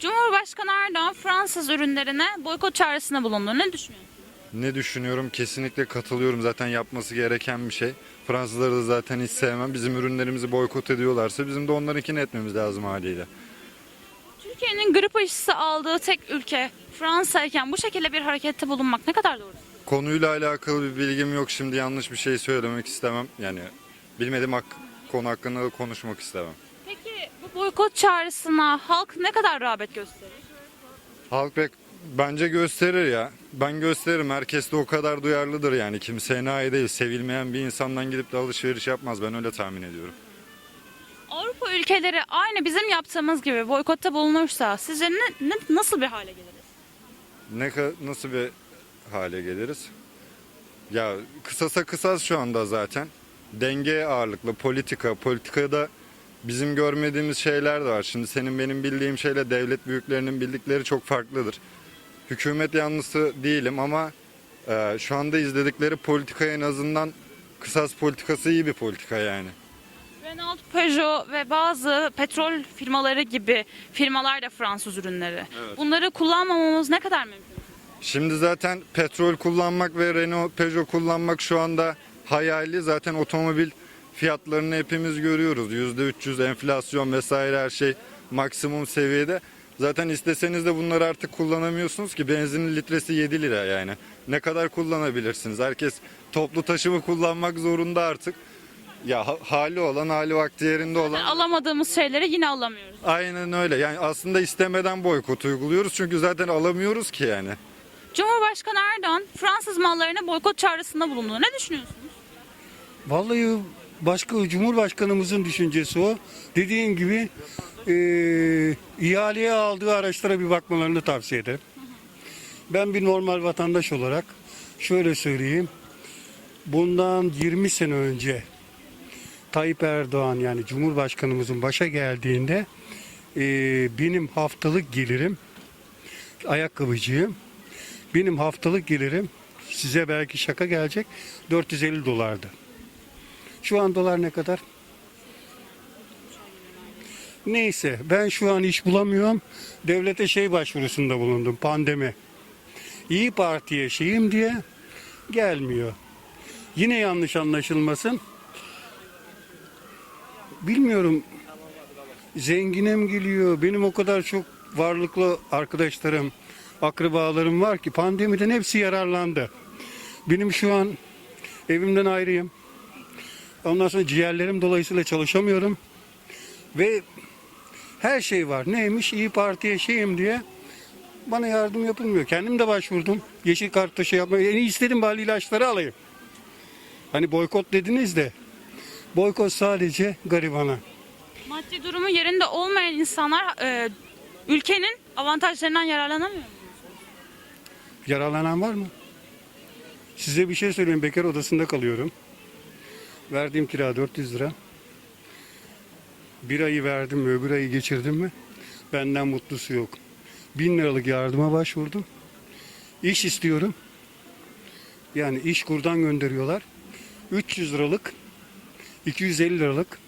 Cumhurbaşkanı Erdoğan Fransız ürünlerine boykot çağrısında bulundu. Ne düşünüyorsun? Ne düşünüyorum? Kesinlikle katılıyorum. Zaten yapması gereken bir şey. Fransızları da zaten hiç sevmem. Bizim ürünlerimizi boykot ediyorlarsa bizim de onlarınkini etmemiz lazım haliyle. Türkiye'nin grip aşısı aldığı tek ülke Fransa iken bu şekilde bir harekette bulunmak ne kadar doğru? Konuyla alakalı bir bilgim yok. Şimdi yanlış bir şey söylemek istemem. Yani bilmediğim hak- konu hakkında da konuşmak istemem. Boykot çağrısına halk ne kadar rağbet gösterir? Halk pek bence gösterir ya. Ben gösteririm. Herkes de o kadar duyarlıdır yani. Kimseye nail değil. Sevilmeyen bir insandan gidip de alışveriş yapmaz. Ben öyle tahmin ediyorum. Avrupa ülkeleri aynı bizim yaptığımız gibi boykotta bulunursa sizce ne, ne- nasıl bir hale geliriz? Ne ka- nasıl bir hale geliriz? Ya kısasa kısas şu anda zaten. Denge ağırlıklı politika. Politikada bizim görmediğimiz şeyler de var. Şimdi senin benim bildiğim şeyle devlet büyüklerinin bildikleri çok farklıdır. Hükümet yanlısı değilim ama e, şu anda izledikleri politika en azından kısas politikası iyi bir politika yani. Renault, Peugeot ve bazı petrol firmaları gibi firmalar da Fransız ürünleri. Bunları kullanmamamız ne kadar mümkün? Şimdi zaten petrol kullanmak ve Renault, Peugeot kullanmak şu anda hayali. Zaten otomobil fiyatlarını hepimiz görüyoruz. %300 enflasyon vesaire her şey maksimum seviyede. Zaten isteseniz de bunları artık kullanamıyorsunuz ki benzinin litresi 7 lira yani. Ne kadar kullanabilirsiniz? Herkes toplu taşımı kullanmak zorunda artık. Ya ha- hali olan, hali vakti yerinde olan. Alamadığımız şeyleri yine alamıyoruz. Aynen öyle. Yani aslında istemeden boykot uyguluyoruz çünkü zaten alamıyoruz ki yani. Cumhurbaşkanı Erdoğan Fransız mallarına boykot çağrısında bulundu. Ne düşünüyorsunuz? Vallahi başka Cumhurbaşkanımızın düşüncesi o. Dediğim gibi eee ihaleye aldığı araçlara bir bakmalarını tavsiye ederim. Ben bir normal vatandaş olarak şöyle söyleyeyim. Bundan 20 sene önce Tayyip Erdoğan yani Cumhurbaşkanımızın başa geldiğinde eee, benim haftalık gelirim ayakkabıcıyım. Benim haftalık gelirim size belki şaka gelecek 450 dolardı. Şu an dolar ne kadar? Neyse ben şu an iş bulamıyorum. Devlete şey başvurusunda bulundum pandemi. İyi Parti'ye şeyim diye gelmiyor. Yine yanlış anlaşılmasın. Bilmiyorum zengine mi geliyor? Benim o kadar çok varlıklı arkadaşlarım, akrabalarım var ki pandemiden hepsi yararlandı. Benim şu an evimden ayrıyım. Ondan sonra ciğerlerim dolayısıyla çalışamıyorum. Ve her şey var. Neymiş? İyi Parti'ye şeyim diye bana yardım yapılmıyor. Kendim de başvurdum. Yeşil kartta şey yapmaya. En iyi istedim bari ilaçları alayım. Hani boykot dediniz de boykot sadece garibana. Maddi durumu yerinde olmayan insanlar e, ülkenin avantajlarından yararlanamıyor. mu? Yaralanan var mı? Size bir şey söyleyeyim. Bekar odasında kalıyorum. Verdiğim kira 400 lira. Bir ayı verdim mi öbür ayı geçirdim mi benden mutlusu yok. 1000 liralık yardıma başvurdum. İş istiyorum. Yani iş kurdan gönderiyorlar. 300 liralık 250 liralık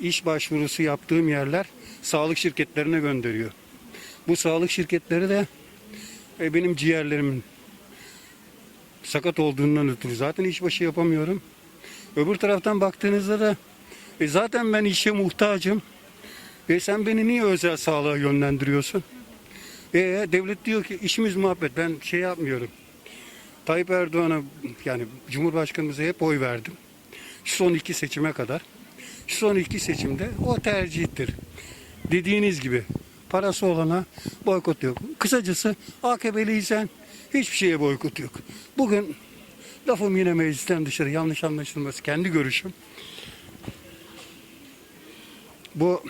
iş başvurusu yaptığım yerler sağlık şirketlerine gönderiyor. Bu sağlık şirketleri de e, benim ciğerlerimin sakat olduğundan ötürü zaten işbaşı yapamıyorum. Öbür taraftan baktığınızda da e, zaten ben işe muhtacım. E sen beni niye özel sağlığa yönlendiriyorsun? E devlet diyor ki işimiz muhabbet ben şey yapmıyorum. Tayyip Erdoğan'a yani Cumhurbaşkanımıza hep oy verdim. Şu son iki seçime kadar. Şu son iki seçimde o tercihtir. Dediğiniz gibi parası olana boykot yok. Kısacası AKP'liysen hiçbir şeye boykot yok. Bugün lafım yine meclisten dışarı yanlış anlaşılması kendi görüşüm. Bu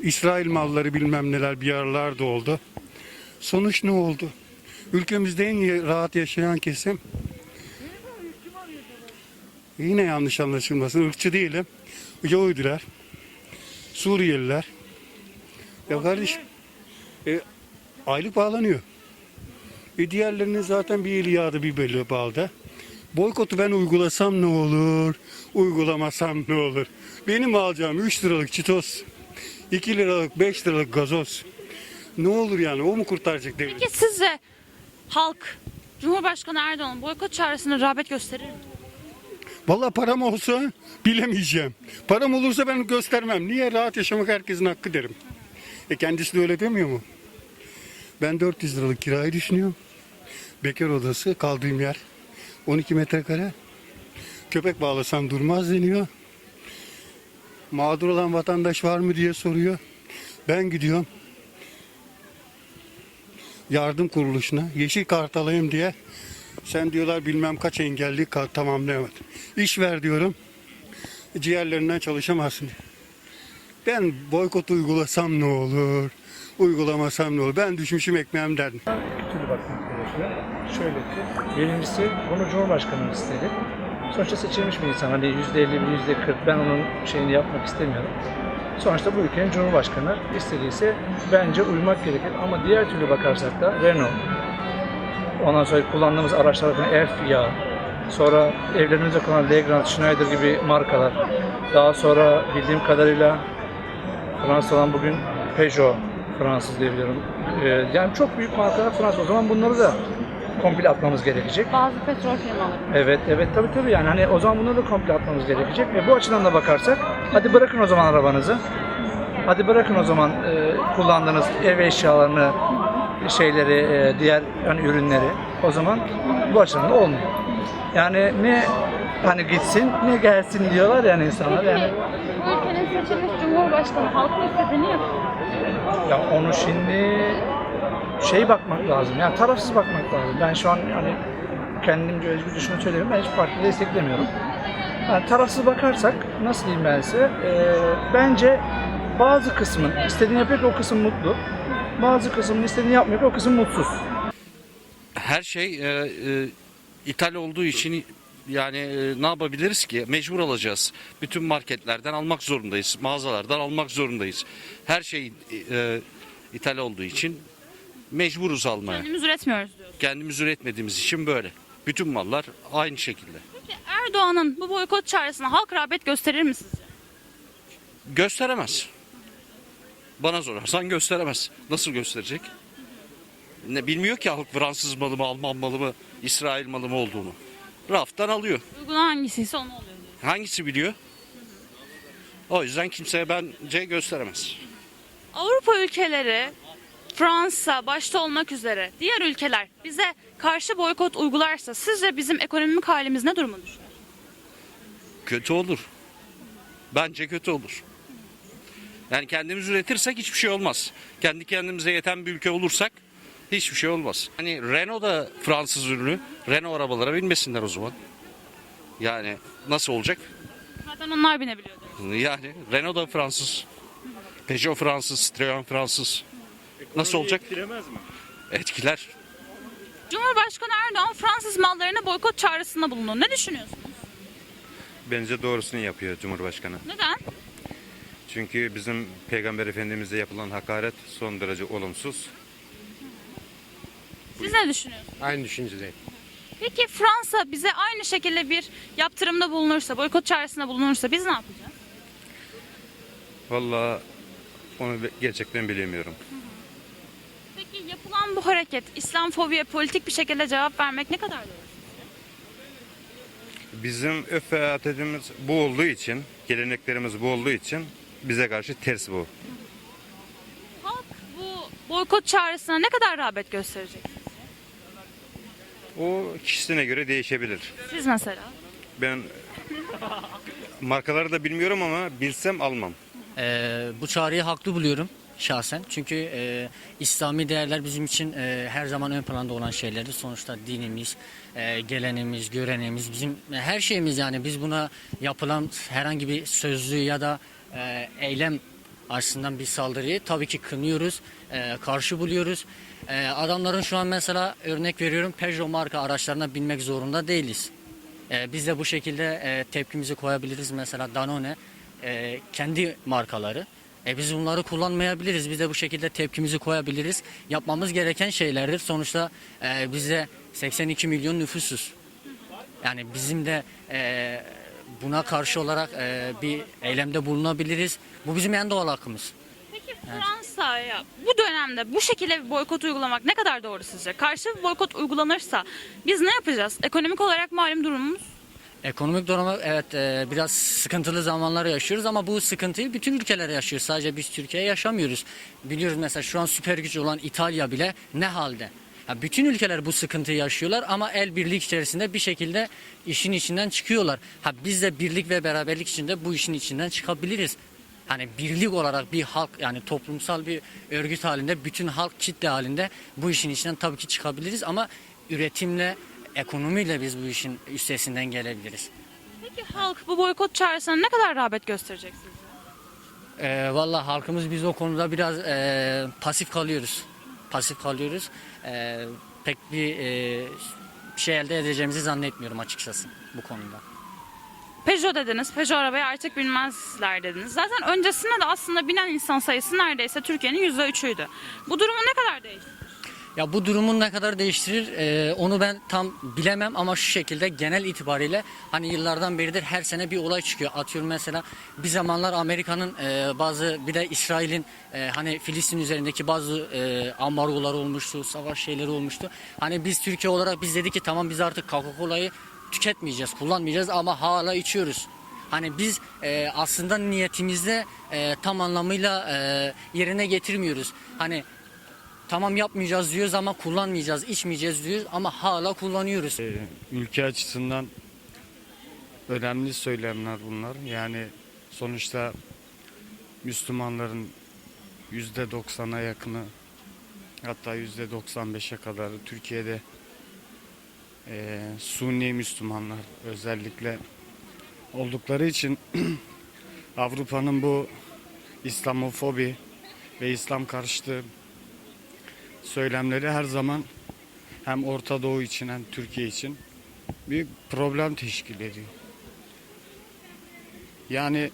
İsrail malları bilmem neler bir aralar da oldu. Sonuç ne oldu? Ülkemizde en rahat yaşayan kesim yine yanlış anlaşılmasın ırkçı değilim. Yahudiler, Suriyeliler. Ya kardeşim e, aylık bağlanıyor. E diğerlerinin zaten bir yağdı bir belli bağda. Boykotu ben uygulasam ne olur, uygulamasam ne olur? Benim alacağım 3 liralık çitos 2 liralık 5 liralık gazoz. Ne olur yani o mu kurtaracak devleti? Peki sizce halk Cumhurbaşkanı Erdoğan'ın boykot çağrısına rağbet gösterir mi? Vallahi param olsa bilemeyeceğim. Param olursa ben göstermem. Niye? Rahat yaşamak herkesin hakkı derim. E kendisi de öyle demiyor mu? Ben 400 liralık kirayı düşünüyorum. Bekar odası kaldığım yer 12 metrekare. Köpek bağlasam durmaz deniyor. Mağdur olan vatandaş var mı diye soruyor. Ben gidiyorum. Yardım kuruluşuna yeşil kart alayım diye sen diyorlar bilmem kaç engelli ka- tamamlayamadın. İş ver diyorum. Ciğerlerinden çalışamazsın. diyor. Ben boykot uygulasam ne olur? Uygulamasam ne olur? Ben düşmüşüm ekmeğim derdim. iki türlü bakmak gerekiyor. Şöyle ki, birincisi bunu Cumhurbaşkanı istedi. Sonuçta seçilmiş bir insan. Hani yüzde elli, yüzde kırk ben onun şeyini yapmak istemiyorum. Sonuçta bu ülkenin Cumhurbaşkanı istediyse bence uymak gerekir. Ama diğer türlü bakarsak da Renault, ondan sonra kullandığımız araçlardan Elf yağı, sonra evlerimizde kullanılan Legrand, Schneider gibi markalar, daha sonra bildiğim kadarıyla Fransız olan bugün Peugeot Fransız diyebiliyorum. Ee, yani çok büyük markalar Fransız. O zaman bunları da komple atmamız gerekecek. Bazı petrol firmaları. Evet, evet tabii tabii yani hani o zaman bunları da komple atmamız gerekecek. Ve bu açıdan da bakarsak hadi bırakın o zaman arabanızı. Hadi bırakın o zaman e, kullandığınız ev eşyalarını, şeyleri, e, diğer hani ürünleri. O zaman bu açıdan da olmuyor. Yani ne hani gitsin ne gelsin diyorlar yani insanlar yani. Bu ülkenin seçilmiş Cumhurbaşkanı halkın istediğini yapıyor. Ya onu şimdi şey bakmak lazım. Yani tarafsız bakmak lazım. Ben şu an hani kendimce özgür düşünü söylüyorum. Ben hiç parti desteklemiyorum. Yani tarafsız bakarsak nasıl diyeyim ben size? Ee, bence bazı kısmın istediğini yapıyor o kısım mutlu. Bazı kısmın istediğini yapmıyor o kısım mutsuz. her şey e, e, ithal olduğu için yani e, ne yapabiliriz ki? Mecbur alacağız. Bütün marketlerden almak zorundayız. Mağazalardan almak zorundayız. Her şey e, ithal olduğu için mecburuz almaya. Kendimiz üretmiyoruz diyoruz. Kendimiz üretmediğimiz için böyle. Bütün mallar aynı şekilde. Peki Erdoğan'ın bu boykot çağrısına halk rağbet gösterir mi sizce? Gösteremez. Bana sorarsan gösteremez. Nasıl gösterecek? Ne bilmiyor ki halk Fransız malı mı, Alman malı mı, İsrail malı mı olduğunu. Raftan alıyor. Uygun hangisiyse onu oluyor diyoruz. Hangisi biliyor? O yüzden kimseye bence gösteremez. Avrupa ülkeleri, Fransa başta olmak üzere diğer ülkeler bize karşı boykot uygularsa sizce bizim ekonomik halimiz ne duruma düşer? Kötü olur. Bence kötü olur. Yani kendimiz üretirsek hiçbir şey olmaz. Kendi kendimize yeten bir ülke olursak hiçbir şey olmaz. Hani Renault da Fransız ürünü. Renault arabalara binmesinler o zaman. Yani nasıl olacak? Zaten onlar binebiliyor diyoruz. Yani Renault da Fransız. Peugeot Fransız, Citroen Fransız. Nasıl olacak? Etkilemez mi? Etkiler. Cumhurbaşkanı Erdoğan Fransız mallarına boykot çağrısında bulundu. Ne düşünüyorsun? Bence doğrusunu yapıyor Cumhurbaşkanı. Neden? Çünkü bizim Peygamber Efendimiz'e yapılan hakaret son derece olumsuz. Siz ne düşünüyorsunuz? Aynı düşüncedeyim. Peki Fransa bize aynı şekilde bir yaptırımda bulunursa, boykot çağrısında bulunursa biz ne yapacağız? Vallahi onu gerçekten bilemiyorum. Yapılan bu hareket İslamofobiye politik bir şekilde cevap vermek ne kadar doğru? Bizim öf ve adetimiz bu olduğu için, geleneklerimiz bu olduğu için bize karşı ters bu. Halk bu boykot çağrısına ne kadar rağbet gösterecek? O kişisine göre değişebilir. Siz mesela. Ben markaları da bilmiyorum ama bilsem almam. Ee, bu çağrıyı haklı buluyorum şahsen. Çünkü e, İslami değerler bizim için e, her zaman ön planda olan şeylerdir. Sonuçta dinimiz, e, gelenimiz, görenimiz, bizim e, her şeyimiz yani biz buna yapılan herhangi bir sözlü ya da e, eylem açısından bir saldırıyı tabii ki kınıyoruz, e, karşı buluyoruz. E, adamların şu an mesela örnek veriyorum Peugeot marka araçlarına binmek zorunda değiliz. E, biz de bu şekilde e, tepkimizi koyabiliriz. Mesela Danone e, kendi markaları. E, biz bunları kullanmayabiliriz. Biz de bu şekilde tepkimizi koyabiliriz. Yapmamız gereken şeylerdir. Sonuçta e, biz de 82 milyon nüfusuz. Yani bizim de e, buna karşı olarak e, bir eylemde bulunabiliriz. Bu bizim en doğal hakkımız. Fransa'ya bu dönemde bu şekilde bir boykot uygulamak ne kadar doğru sizce? Karşı bir boykot uygulanırsa biz ne yapacağız? Ekonomik olarak malum durumumuz. Ekonomik durumu evet e, biraz sıkıntılı zamanlar yaşıyoruz ama bu sıkıntıyı bütün ülkeler yaşıyor. Sadece biz Türkiye yaşamıyoruz. Biliyoruz mesela şu an süper güç olan İtalya bile ne halde? Ya bütün ülkeler bu sıkıntıyı yaşıyorlar ama el birlik içerisinde bir şekilde işin içinden çıkıyorlar. Ha biz de birlik ve beraberlik içinde bu işin içinden çıkabiliriz. Hani birlik olarak bir halk yani toplumsal bir örgüt halinde bütün halk kitle halinde bu işin içinden tabii ki çıkabiliriz ama üretimle ekonomiyle biz bu işin üstesinden gelebiliriz. Peki halk bu boykot çağrısına ne kadar rağbet gösterecek sizce? Ee, Valla halkımız biz o konuda biraz e, pasif kalıyoruz. Pasif kalıyoruz. Ee, pek bir e, şey elde edeceğimizi zannetmiyorum açıkçası bu konuda. Peugeot dediniz. Peugeot arabayı artık bilmezler dediniz. Zaten öncesinde de aslında binen insan sayısı neredeyse Türkiye'nin %3'üydü. Bu durumu ne kadar değişti? Ya bu durumun ne kadar değiştirir e, onu ben tam bilemem ama şu şekilde genel itibariyle hani yıllardan beridir her sene bir olay çıkıyor. Atıyorum mesela bir zamanlar Amerika'nın e, bazı bir de İsrail'in e, hani Filistin üzerindeki bazı e, ambargolar olmuştu, savaş şeyleri olmuştu. Hani biz Türkiye olarak biz dedik ki tamam biz artık Coca-Cola'yı tüketmeyeceğiz, kullanmayacağız ama hala içiyoruz. Hani biz e, aslında niyetimizde e, tam anlamıyla e, yerine getirmiyoruz. Hani tamam yapmayacağız diyoruz ama kullanmayacağız, içmeyeceğiz diyoruz ama hala kullanıyoruz. Ee, ülke açısından önemli söylemler bunlar. Yani sonuçta Müslümanların yüzde doksana yakını hatta yüzde 95'e kadar Türkiye'de eee Sunni Müslümanlar özellikle oldukları için Avrupa'nın bu İslamofobi ve İslam karşıtı söylemleri her zaman hem Orta Doğu için hem Türkiye için büyük problem teşkil ediyor. Yani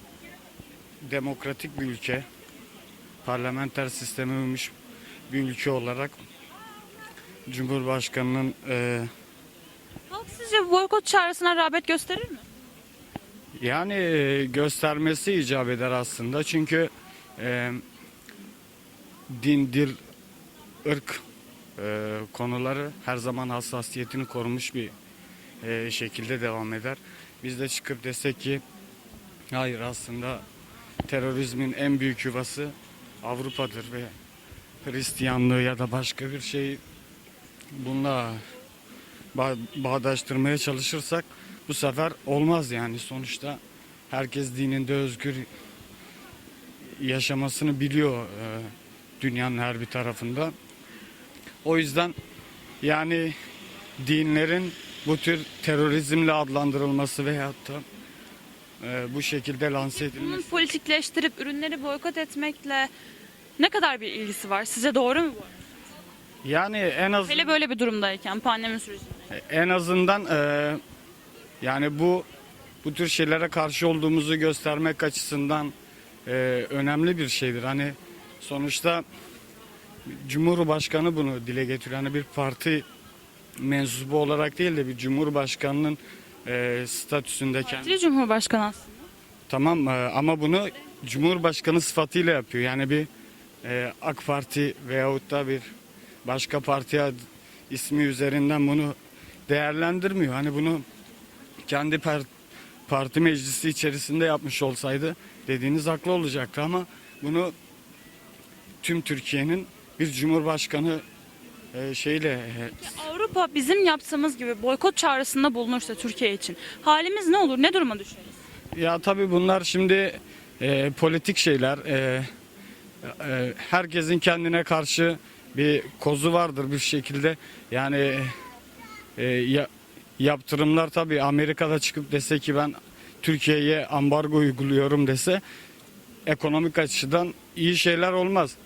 demokratik bir ülke, parlamenter sisteme uymuş bir ülke olarak Cumhurbaşkanının e, Halk sizce boykot çağrısına rağbet gösterir mi? yani e, göstermesi icap eder aslında. Çünkü e, din, dil, ırk e, konuları her zaman hassasiyetini korumuş bir e, şekilde devam eder. Biz de çıkıp desek ki hayır aslında terörizmin en büyük yuvası Avrupa'dır ve Hristiyanlığı ya da başka bir şey bununla ba- bağdaştırmaya çalışırsak bu sefer olmaz yani sonuçta herkes dininde özgür yaşamasını biliyor e, dünyanın her bir tarafında. O yüzden yani dinlerin bu tür terörizmle adlandırılması veyahut da e, bu şekilde lanse Bunun edilmesi. politikleştirip ürünleri boykot etmekle ne kadar bir ilgisi var? Sizce doğru mu bu? Yani en az Hele böyle bir durumdayken pandemi sürecinde. en azından e, yani bu bu tür şeylere karşı olduğumuzu göstermek açısından e, önemli bir şeydir. Hani sonuçta Cumhurbaşkanı bunu dile getiriyor. Hani bir parti mensubu olarak değil de bir Cumhurbaşkanının e, statüsündeyken. Partili Cumhurbaşkanı aslında. Tamam e, ama bunu Cumhurbaşkanı sıfatıyla yapıyor. Yani bir e, AK Parti veyahut da bir başka parti ad- ismi üzerinden bunu değerlendirmiyor. Hani bunu kendi par- parti meclisi içerisinde yapmış olsaydı dediğiniz haklı olacaktı ama bunu tüm Türkiye'nin bir cumhurbaşkanı e, şeyle e, Avrupa bizim yaptığımız gibi boykot çağrısında bulunursa Türkiye için halimiz ne olur? Ne duruma düşeriz? Ya tabii bunlar şimdi e, politik şeyler. E, e, herkesin kendine karşı bir kozu vardır bir şekilde. Yani e, ya- yaptırımlar tabii Amerika'da çıkıp dese ki ben Türkiye'ye ambargo uyguluyorum dese ekonomik açıdan iyi şeyler olmaz.